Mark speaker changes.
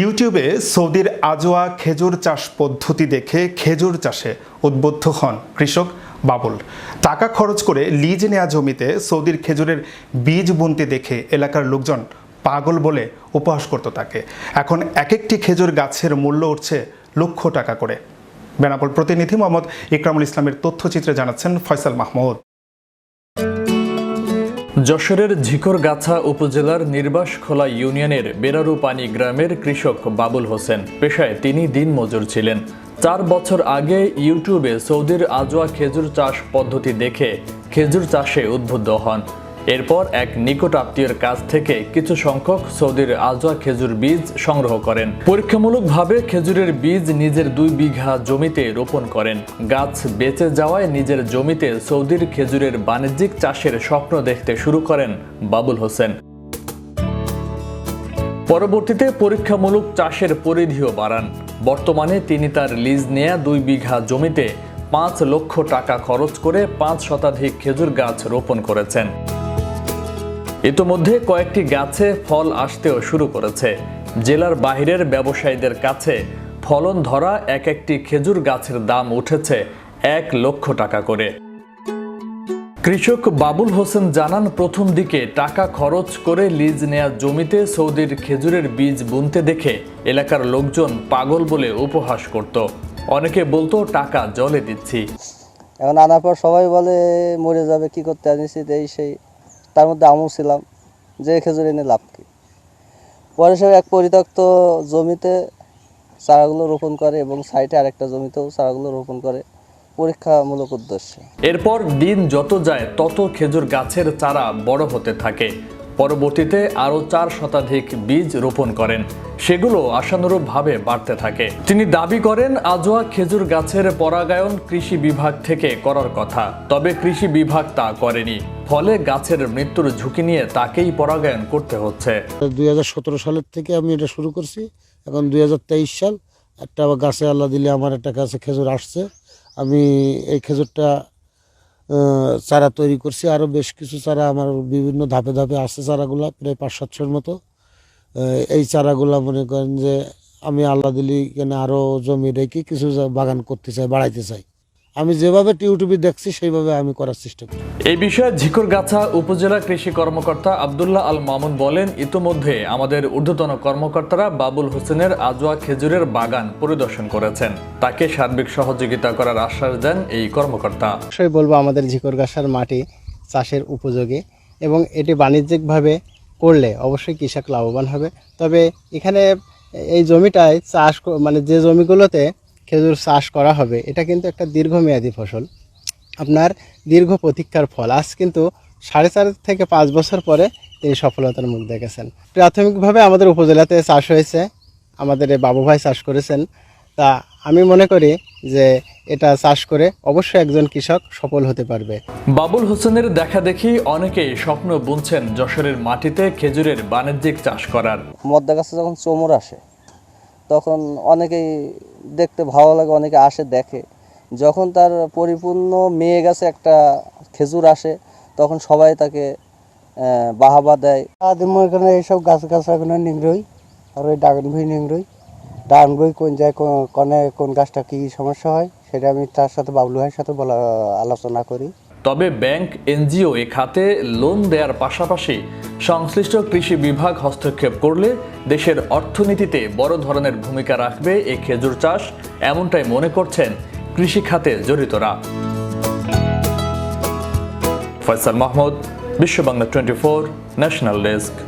Speaker 1: ইউটিউবে সৌদির আজোয়া খেজুর চাষ পদ্ধতি দেখে খেজুর চাষে উদ্বুদ্ধ হন কৃষক বাবুল। টাকা খরচ করে লিজ নেয়া জমিতে সৌদির খেজুরের বীজ বুনতে দেখে এলাকার লোকজন পাগল বলে উপহাস করত তাকে। এখন এক একটি খেজুর গাছের মূল্য উঠছে লক্ষ টাকা করে। বেনাপোল প্রতিনিধি মোহাম্মদ ইকরামুল ইসলামের তথ্যচিত্রে জানাচ্ছেন ফয়সাল মাহমুদ।
Speaker 2: যশোরের ঝিকরগাছা উপজেলার নির্বাসখোলা ইউনিয়নের বেরারুপানি গ্রামের কৃষক বাবুল হোসেন পেশায় তিনি দিন মজুর ছিলেন। চার বছর আগে ইউটিউবে সৌদির আজোয়া খেজুর চাষ পদ্ধতি দেখে খেজুর চাষে উদ্বুদ্ধ হন। এরপর এক নিকট আত্মীয়ের কাছ থেকে কিছু সংখ্যক সৌদির আজোয়া খেজুর বীজ সংগ্রহ করেন। পরীক্ষামূলকভাবে খেজুরের বীজ নিজের দুই বিঘা জমিতে রোপণ করেন। গাছ বেঁচে যাওয়ায় নিজের জমিতে সৌদির খেজুরের বাণিজ্যিক চাষের স্বপ্ন দেখতে শুরু করেন বাবুল হোসেন। পরবর্তীতে পরীক্ষামূলক চাষের পরিধিও বাড়ান। বর্তমানে তিনি তার লিজ নেয়া দুই বিঘা জমিতে পাঁচ লক্ষ টাকা খরচ করে পাঁচ শতাধিক খেজুর গাছ রোপণ করেছেন। ইতোমধ্যে কয়েকটি গাছে ফল আসতেও শুরু করেছে। জেলার বাহিরের ব্যবসায়ীদের কাছে ফলন ধরা এক একটি খেজুর গাছের দাম উঠেছে এক লক্ষ টাকা করে। কৃষক বাবুল হোসেন জানান, প্রথম দিকে টাকা খরচ করে লিজ নেয়া জমিতে সৌদির খেজুরের বীজ বুনতে দেখে এলাকার লোকজন পাগল বলে উপহাস করত। অনেকে বলতো, টাকা জলে দিচ্ছি।
Speaker 3: এখন আনার পর সবাই বলে, মরে যাবে, কি করতে আনিছি এই সেই তার মধ্যে আমও ছিলাম, যে খেজুর এনে লাভ কি? পরে সে এক পরিত্যক্ত জমিতে চারাগুলো রোপণ করে এবং সাইডে আরেকটা জমিতেও চারাগুলো রোপণ করে। পরীক্ষামূলক উদ্দেশ্যে।
Speaker 2: এরপর দিন যত যায়, তত খেজুর গাছের চারা বড় হতে থাকে। পরবর্তীতে আরও চার শতাধিক বীজ রোপণ করেন। সেগুলো আশানুরূপভাবে বাড়তে থাকে। তিনি দাবি করেন, আজোয়া খেজুর গাছের পরাগায়ন কৃষি বিভাগ থেকে করার কথা। তবে কৃষি বিভাগ তা করেনি। ফলে গাছের মৃত্যুর ঝুঁকি নিয়ে তাকেই পরাগায়ন করতে হচ্ছে।
Speaker 4: দুই হাজার সতেরো সালের থেকে আমি এটা শুরু করছি, এখন দুই হাজার তেইশ সাল। একটা গাছে আল্লাহ দিলে আমার একটা গাছে খেজুর আসছে। আমি এই খেজুরটা চারা তৈরি করছি। আরও বেশ কিছু চারা আমার বিভিন্ন ধাপে ধাপে আসছে চারাগুলা, প্রায় পাঁচ সাতশোর মতো এই চারাগুলা মনে করেন যে আমি আল্লাহ দিলি এখানে আরও জমি রেখে কিছু বাগান করতে চাই, বাড়াইতে চাই। আমি যেভাবে টিউটিউবে দেখছি সেইভাবে আমি করার চেষ্টা করি।
Speaker 2: এই বিষয়ে ঝিকরগাছা উপজেলা কৃষি কর্মকর্তা আবদুল্লাহ আল মামুন বলেন ইতোমধ্যে আমাদের ঊর্ধ্বতন কর্মকর্তারা বাবুল হোসেনের আজোয়া খেজুরের বাগান পরিদর্শন করেছেন। তাকে সার্বিক সহযোগিতা করার আশ্বাস দেন এই কর্মকর্তা।
Speaker 5: অবশ্যই বলব আমাদের ঝিকরগাছার মাটি চাষের উপযোগী এবং এটি বাণিজ্যিকভাবে করলে অবশ্যই কৃষক লাভবান হবে। তবে এখানে এই জমিটায় চাষ মানে যে জমিগুলোতে খেজুর চাষ করা হবে এটা কিন্তু একটা দীর্ঘমেয়াদী ফসল। আপনার দীর্ঘ প্রতীক্ষার ফল। আজ কিন্তু সাড়ে চার থেকে পাঁচ বছর পরে তিনি সফলতার মুখ দেখেছেন। প্রাথমিকভাবে আমাদের উপজেলাতে চাষ হয়েছে আমাদের এই বাবু ভাই চাষ করেছেন। তা আমি মনে করি যে এটা চাষ করে অবশ্যই একজন কৃষক সফল হতে পারবে।
Speaker 2: বাবুল হোসেনের দেখা দেখি অনেকেই স্বপ্ন বুনছেন যশোরের মাটিতে খেজুরের বাণিজ্যিক চাষ করার।
Speaker 3: মদ্দা গাছে যখন চোমর আসে। তখন অনেকেই দেখতে ভালো লাগে, অনেকে আসে, দেখে। যখন তার পরিপূর্ণ মেয়ে গাছে, একটা খেজুর আসে, তখন সবাই তাকে বাহাবা দেয়।
Speaker 6: আদিম এখানে এইসব গাছ গাছাগুলো নিংড়ই, আর ওই ডাগন ভুই নিংড়ই। ডাগন ভুই কোন কোন- কোনে কোন গাছটা কী সমস্যা হয়, সেটা আমি তার সাথে, বাবলু ভাইয়ের সাথে বলা, আলোচনা করি।
Speaker 2: তবে ব্যাংক এনজিও এ খাতে লোন দেওয়ার পাশাপাশি সংশ্লিষ্ট কৃষি বিভাগ হস্তক্ষেপ করলে দেশের অর্থনীতিতে বড় ধরনের ভূমিকা রাখবে এ খেজুর চাষ, এমনটাই মনে করছেন কৃষি খাতে জড়িতরা। Faisal Mahmud, Bishwa Bangla twenty four, national desk.